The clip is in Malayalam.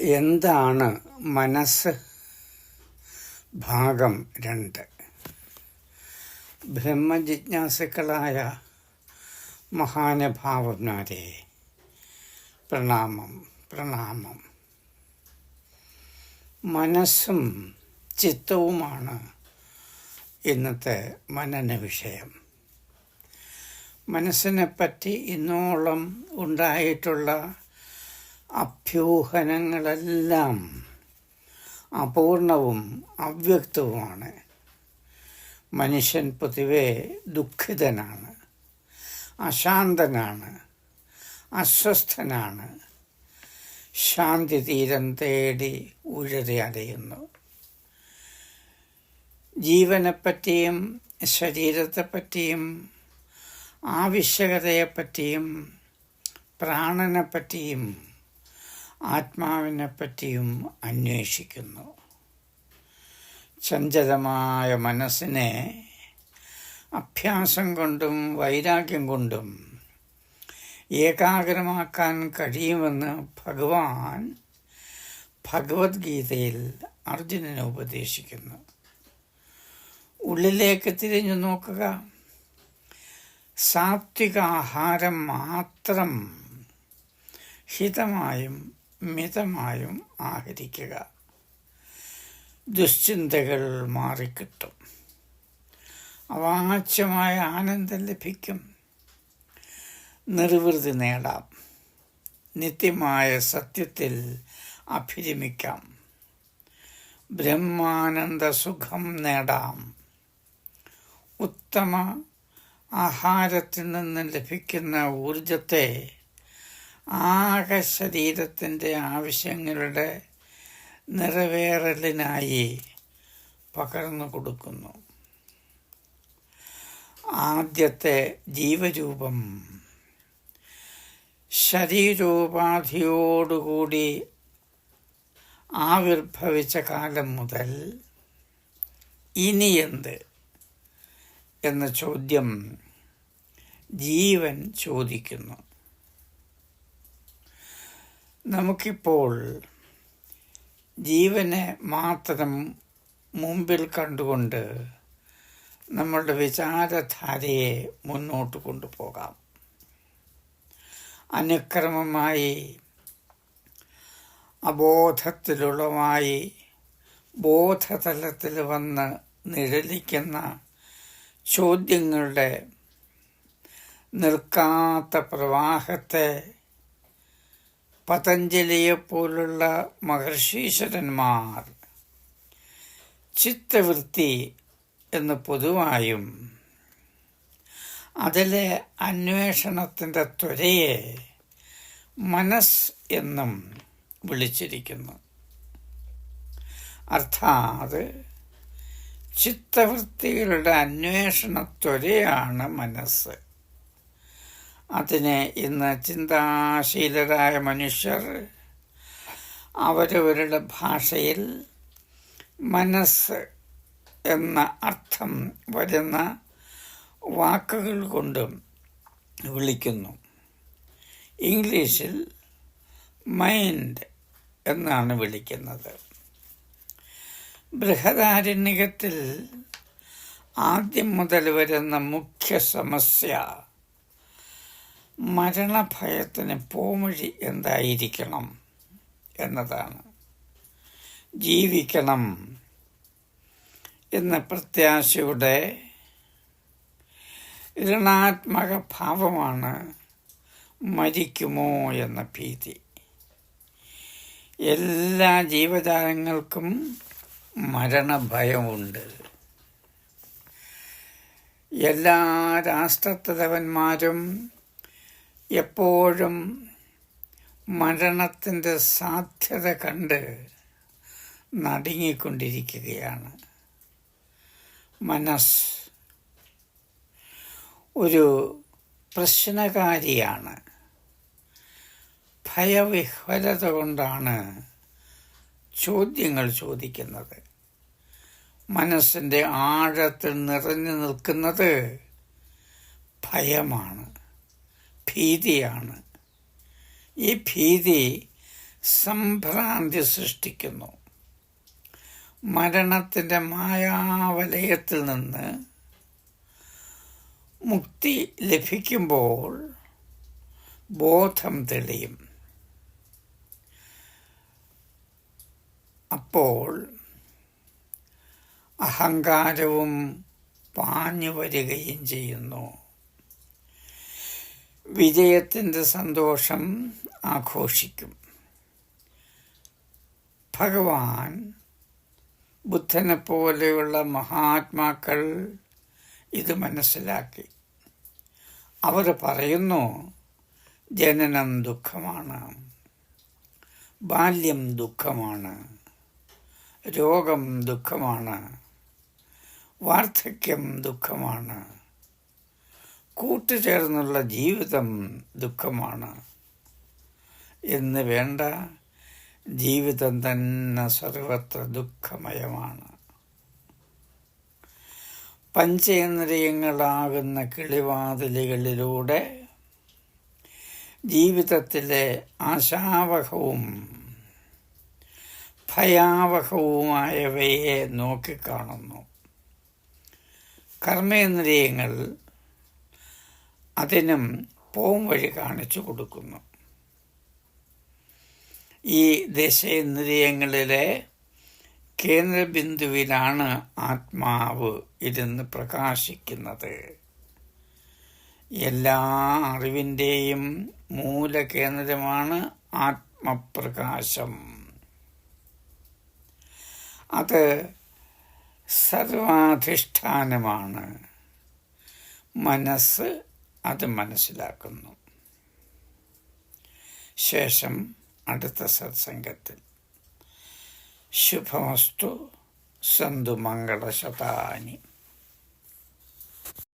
എന്താണ് മനസ്സ്? ഭാഗം രണ്ട്. ബ്രഹ്മജിജ്ഞാസുക്കളായ മഹാനുഭാവന്മാരെ. പ്രണാമം പ്രണാമം. മനസ്സും ചിത്തവുമാണ് ഇന്നത്തെ മനന വിഷയം. മനസ്സിനെപ്പറ്റി ഇന്നോളം ഉണ്ടായിട്ടുള്ള അഭ്യൂഹനങ്ങളെല്ലാം അപൂർണവും അവ്യക്തവുമാണ്. മനുഷ്യൻ പൊതുവെ ദുഃഖിതനാണ് അശാന്തനാണ് അസ്വസ്ഥനാണ്. ശാന്തി തീരം തേടി ഉഴറി അലയുന്നു. ജീവനെപ്പറ്റിയും ശരീരത്തെപ്പറ്റിയും ആവശ്യകതയെപ്പറ്റിയും പ്രാണനെപ്പറ്റിയും ആത്മാവിനെപ്പറ്റിയും അന്വേഷിക്കുന്നു. ചഞ്ചലമായ മനസ്സിനെ അഭ്യാസം കൊണ്ടും വൈരാഗ്യം കൊണ്ടും ഏകാഗ്രമാക്കാൻ കഴിയുമെന്ന് ഭഗവാൻ ഭഗവത്ഗീതയിൽ അർജുനനെ ഉപദേശിക്കുന്നു. ഉള്ളിലേക്ക് തിരിഞ്ഞു നോക്കുക. സാത്വിക ആഹാരം മാത്രം ഹിതമായും മിതമായും ആഹരിക്കുക. ദുശ്ചിന്തകൾ മാറിക്കിട്ടും. അവാച്യമായ ആനന്ദം ലഭിക്കും. നിർവൃതി നേടാം. നിത്യമായ സത്യത്തിൽ അഭിരമിക്കാം. ബ്രഹ്മാനന്ദ സുഖം നേടാം. ഉത്തമ ആഹാരത്തിൽ നിന്ന് ലഭിക്കുന്ന ഊർജത്തെ ആകെ ശരീരത്തിന്റെ ആവശ്യങ്ങളുടെ നിറവേറലിനായി പകർന്നു കൊടുക്കുന്നു. ആദ്യത്തെ ജീവരൂപം ശരീരോപാധിയോടുകൂടി ആവിർഭവിച്ച കാലം മുതൽ ഇനി എന്ത് എന്ന ചോദ്യം ജീവൻ ചോദിക്കുന്നു. നമുക്കിപ്പോൾ ജീവനെ മാത്രം മുമ്പിൽ കണ്ടുകൊണ്ട് നമ്മളുടെ വിചാരധാരയെ മുന്നോട്ട് കൊണ്ടുപോകാം. അനുക്രമമായി അബോധത്തിലുളമായി ബോധതലത്തിൽ വന്ന് നിഴലിക്കുന്ന ചോദ്യങ്ങളുടെ നിൽക്കാത്ത പ്രവാഹത്തെ പതഞ്ജലിയെപ്പോലുള്ള മഹർഷീശ്വരന്മാർ. ചിത്തവൃത്തി എന്ന് പൊതുവായും അതിലെ അന്വേഷണത്തിന്റെ ത്വരയെ മനസ് എന്നും വിളിച്ചിരിക്കുന്നു. അർത്ഥാത് ചിത്തവൃത്തികളുടെ അന്വേഷണത്വരെയാണ് മനസ്സ്. അതിനെ ഇന്ന് ചിന്താശീലരായ മനുഷ്യർ അവരവരുടെ ഭാഷയിൽ മനസ്സ് എന്ന അർത്ഥം വരുന്ന വാക്കുകൾ കൊണ്ടും വിളിക്കുന്നു. ഇംഗ്ലീഷിൽ മൈൻഡ് എന്നാണ് വിളിക്കുന്നത്. ബൃഹദാരണ്യകത്തിൽ ആദ്യം മുതൽ വരുന്ന മുഖ്യ സമസ്യ മരണഭയത്തിന് പോമഴി എന്തായിരിക്കണം എന്നതാണ്. ജീവിക്കണം എന്ന പ്രത്യാശയുടെ ഋണാത്മക ഭാവമാണ് മരിക്കുമോ എന്ന ഭീതി. എല്ലാ ജീവജാലങ്ങൾക്കും മരണഭയമുണ്ട്. എല്ലാ രാഷ്ട്രത്തലവന്മാരും എപ്പോഴും മരണത്തിന്റെ സാധ്യത കണ്ട് നടുങ്ങിക്കൊണ്ടിരിക്കുകയാണ്. മനസ് ഒരു പ്രശ്നകാരിയാണ്. ഭയവിഹ്വലത കൊണ്ടാണ് ചോദ്യങ്ങൾ ചോദിക്കുന്നത്. മനസ്സിന്റെ ആഴത്തിൽ നിറഞ്ഞു നിൽക്കുന്നത് ഭയമാണ്. ഭീതിയാണ്. ഈ ഭീതി സംഭ്രാന്തി സൃഷ്ടിക്കുന്നു. മരണത്തിന്റെ മായാവലയത്തിൽ നിന്ന് മുക്തി ലഭിക്കുമ്പോൾ ബോധം തെളിയും. അപ്പോൾ അഹങ്കാരവും പാഞ്ഞു വരികയും ചെയ്യുന്നു. വിജയത്തിന്റെ സന്തോഷം ആഘോഷിക്കും. ഭഗവാൻ ബുദ്ധനെ പോലെയുള്ള മഹാത്മാക്കൾ ഇത് മനസ്സിലാക്കി. അവർ പറയുന്നു ജനനം ദുഃഖമാണ് ബാല്യം ദുഃഖമാണ് രോഗം ദുഃഖമാണ് വാർദ്ധക്യം ദുഃഖമാണ് കൂട്ടുചേർന്നുള്ള ജീവിതം ദുഃഖമാണ്. എന്ന് വേണ്ട ജീവിതം തന്നെ സർവത്ര ദുഃഖമയമാണ്. പഞ്ചേന്ദ്രിയങ്ങളാകുന്ന കിളിവാതിലുകളിലൂടെ ജീവിതത്തിലെ ആശാവഹവും ഭയാവഹവുമായവയെ നോക്കിക്കാണുന്നു. കർമ്മേന്ദ്രിയങ്ങൾ അതിനും പോം വഴി കാണിച്ചു കൊടുക്കുന്നു. ഈ ദശേന്ദ്രിയങ്ങളിലെ കേന്ദ്രബിന്ദുവിലാണ് ആത്മാവ് ഇരുന്ന് പ്രകാശിക്കുന്നത്. എല്ലാ അറിവിന്റെയും മൂലകേന്ദ്രമാണ് ആത്മപ്രകാശം. അത് സർവാധിഷ്ഠാനമാണ്. മനസ്സ് അത് മനസ്സിലാക്കുന്നു. ശേഷം അടുത്ത സത്സംഗത്തിൽ. ശുഭമസ്തു സന്തു മംഗളശതാനി.